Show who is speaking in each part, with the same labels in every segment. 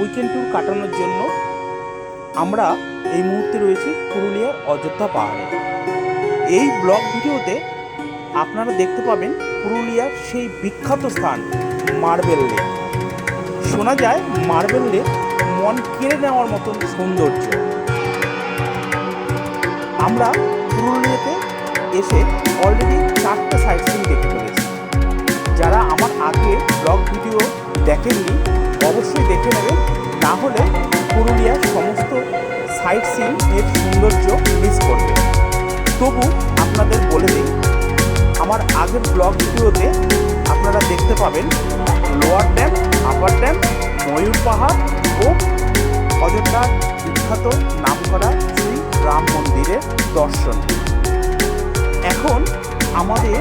Speaker 1: Weekend tour কাটানোর জন্য আমরা এই মুহূর্তে রয়েছি পুরুলিয়ার অযোধ্যা পাহাড়ে। এই ব্লগ ভিডিওতে আপনারা দেখতে পাবেন পুরুলিয়ার সেই বিখ্যাত স্থান, মার্বেল লেক। শোনা যায় মার্বেল লেক মন কেড়ে নেওয়ার মতন সৌন্দর্য। আমরা পুরুলিয়াতে এসে অলরেডি চারটে সাইট সিন দেখে ফেলেছি যারা আমার আগে ব্লগ ভিডিও দেখেননি, অবশ্যই দেখে নেবেন। তাহলে পুরুলিয়ার সমস্ত সাইট সিন এর সৌন্দর্য মিস করবে। তবু আপনাদের বলে দিই, আমার আগের ব্লগ ভিডিওতে আপনারা দেখতে পাবেন lower dam, upper dam, Mayur Pahar ও অযোধ্যার বিখ্যাত নাম করা শ্রী রাম মন্দিরের দর্শন। এখন আমাদের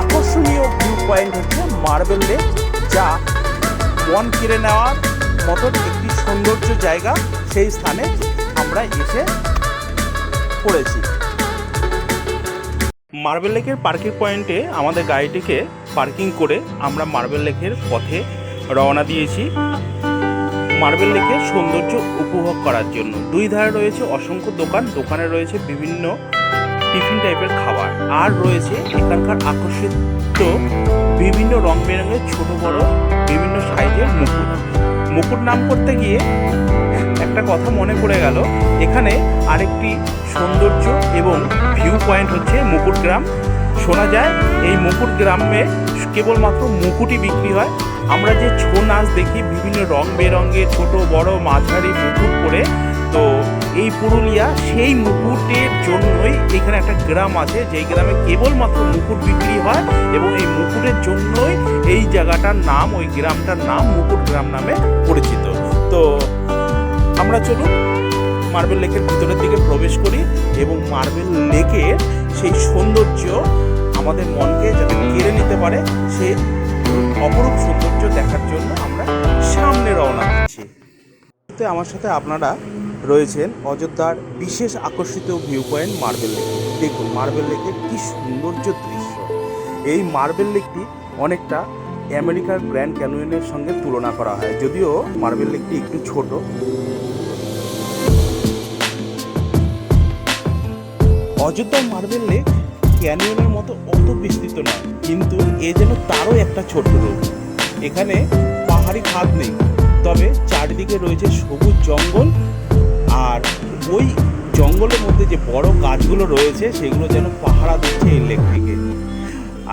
Speaker 1: আকর্ষণীয় ভিউ পয়েন্ট হচ্ছে মার্বেল লেক, যা মন কেড়ে নেওয়ার মতন একটি সৌন্দর্য জায়গা সেই স্থানে আমরা এসে পড়েছি। মার্বেল লেকের পার্কিং পয়েন্টে আমাদের গাড়িটিকে পার্কিং করে আমরা মার্বেল লেকের পথে রওনা দিয়েছি। মার্বেল লেকের সৌন্দর্য উপভোগ করার জন্য। দুই ধারে রয়েছে অসংখ্য দোকান, দোকানে রয়েছে বিভিন্ন টিফিন টাইপের খাবার, আর রয়েছে এখানকার আকর্ষিত বিভিন্ন রং বেরঙের ছোট, বড় বিভিন্ন সাইজের মুকুট। মুকুট নাম করতে গিয়ে একটা কথা মনে পড়ে গেল। এখানে আরেকটি সৌন্দর্য এবং ভিউ পয়েন্ট হচ্ছে মুকুট গ্রাম। শোনা যায়, এই মুকুট গ্রামে কেবলমাত্র মুকুটই বিক্রি হয়। আমরা যে ছৌ নাচ দেখি, বিভিন্ন রং বেরঙের ছোট, বড়, মাঝারি মুকুট পরে, তো এই পুরুলিয়া সেই মুকুটের জন্যই এখানে একটা গ্রাম আছে। যেই গ্রামে কেবলমাত্র মুকুট বিক্রি হয় এবং এই মুকুটের জন্যই এই জায়গাটার নাম, ওই গ্রামটার নাম মুকুট গ্রাম নামে পরিচিত। তো আমরা চলুন মার্বেল লেকের ভিতরের দিকে প্রবেশ করি এবং মার্বেল লেকের সেই সৌন্দর্য আমাদের মনকে যাতে কেড়ে নিতে পারে, সে অপরূপ সৌন্দর্য দেখার জন্য আমরা সামনে রওনা দিচ্ছি আমার সাথে আপনারা রয়েছেন অযোধ্যার বিশেষ আকর্ষিত ভিউ পয়েন্ট মার্বেল লেক। দেখুন, মার্বেল লেকের কি সৌন্দর্য দৃশ্য। এই মার্বেল লেকটি অনেকটা আমেরিকার গ্র্যান্ড ক্যানোয়নের সঙ্গে তুলনা করা হয়। যদিও মার্বেল লেকটি একটু ছোট। অযোধ্যা মার্বেল লেক ক্যানিয়নের মতো অত বিস্তৃত নয়, কিন্তু এ যেন তারও একটা ছোট্ট রূপ। এখানে পাহাড়ি খাদ নেই, তবে চারিদিকে রয়েছে সবুজ জঙ্গল আর ওই জঙ্গলের মধ্যে যে বড় গাছগুলো রয়েছে, সেগুলো যেন পাহারা দিচ্ছে এই লেকটিকে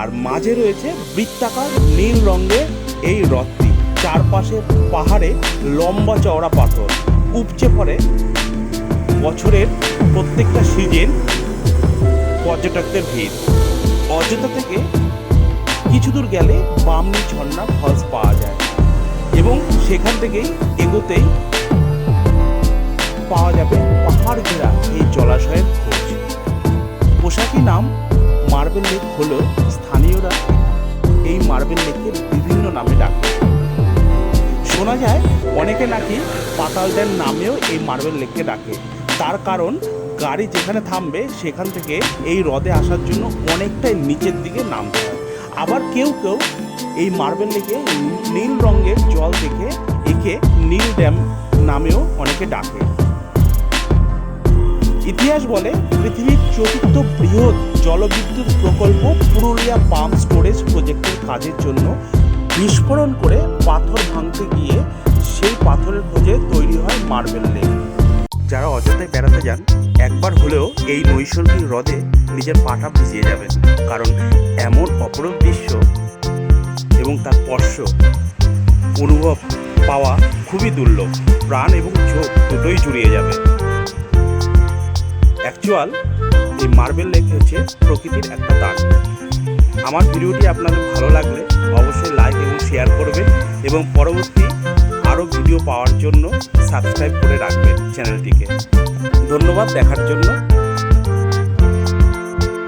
Speaker 1: আর মাঝে রয়েছে বৃত্তাকার নীল রঙের এই হ্রদটি। চারপাশে পাহাড়ে লম্বা চওড়া পাথর। উপচে পড়ে বছরের প্রত্যেকটা সিজন পর্যটকদের ভিড়। অযোধ্যা থেকে কিছু দূর গেলে বামনি ঝর্ণা ফলস পাওয়া যায়। এবং সেখান থেকেই এগোতেই পাওয়া যাবে পাহাড় ঘেরা এই জলাশয়ের খোঁজ। পোশাকি নাম মার্বেল লেক হলো স্থানীয়রা এই মার্বেল লেকের বিভিন্ন নামে ডাকে। শোনা যায় অনেকে নাকি পাতাল ড্যাম নামেও এই মার্বেল লেককে ডাকে। তার কারণ গাড়ি যেখানে থামবে সেখান থেকে এই হ্রদে আসার জন্য অনেকটাই নিচের দিকে নামতে হয় আবার কেউ কেউ এই মার্বেল লেকে নীল রঙের জল দেখে একে নীল ড্যাম নামেও অনেকে ডাকে। ইতিহাস বলে পৃথিবীর চতুর্থ বৃহৎ জলবিদ্যুৎ প্রকল্প পুরুলিয়া পাম্প স্টোরেজ প্রজেক্টের কাজের জন্য বিস্ফোরণ করে পাথর ভাঙতে গিয়ে সেই পাথরের খোঁজে তৈরি হয় মার্বেল লেক। যারা অযোধ্যায় বেড়াতে যান, একবার হলেও এই নৈসর্গিক হ্রদে নিজের পাটা ভিজিয়ে যাবেন, কারণ এমন অপরূপ দৃশ্য এবং তার স্পর্শ, অনুভব পাওয়া খুবই দুর্লভ। প্রাণ এবং চোখ দুটোই জুড়িয়ে যাবে। অ্যাকচুয়াল এই মার্বেল লেক হচ্ছে প্রকৃতির একটা দাগ। আমার ভিডিওটি আপনাদের ভালো লাগলে অবশ্যই লাইক এবং শেয়ার করবেন এবং পরবর্তী আরও ভিডিও পাওয়ার জন্য সাবস্ক্রাইব করে রাখবেন চ্যানেলটিকে। ধন্যবাদ, দেখার জন্য।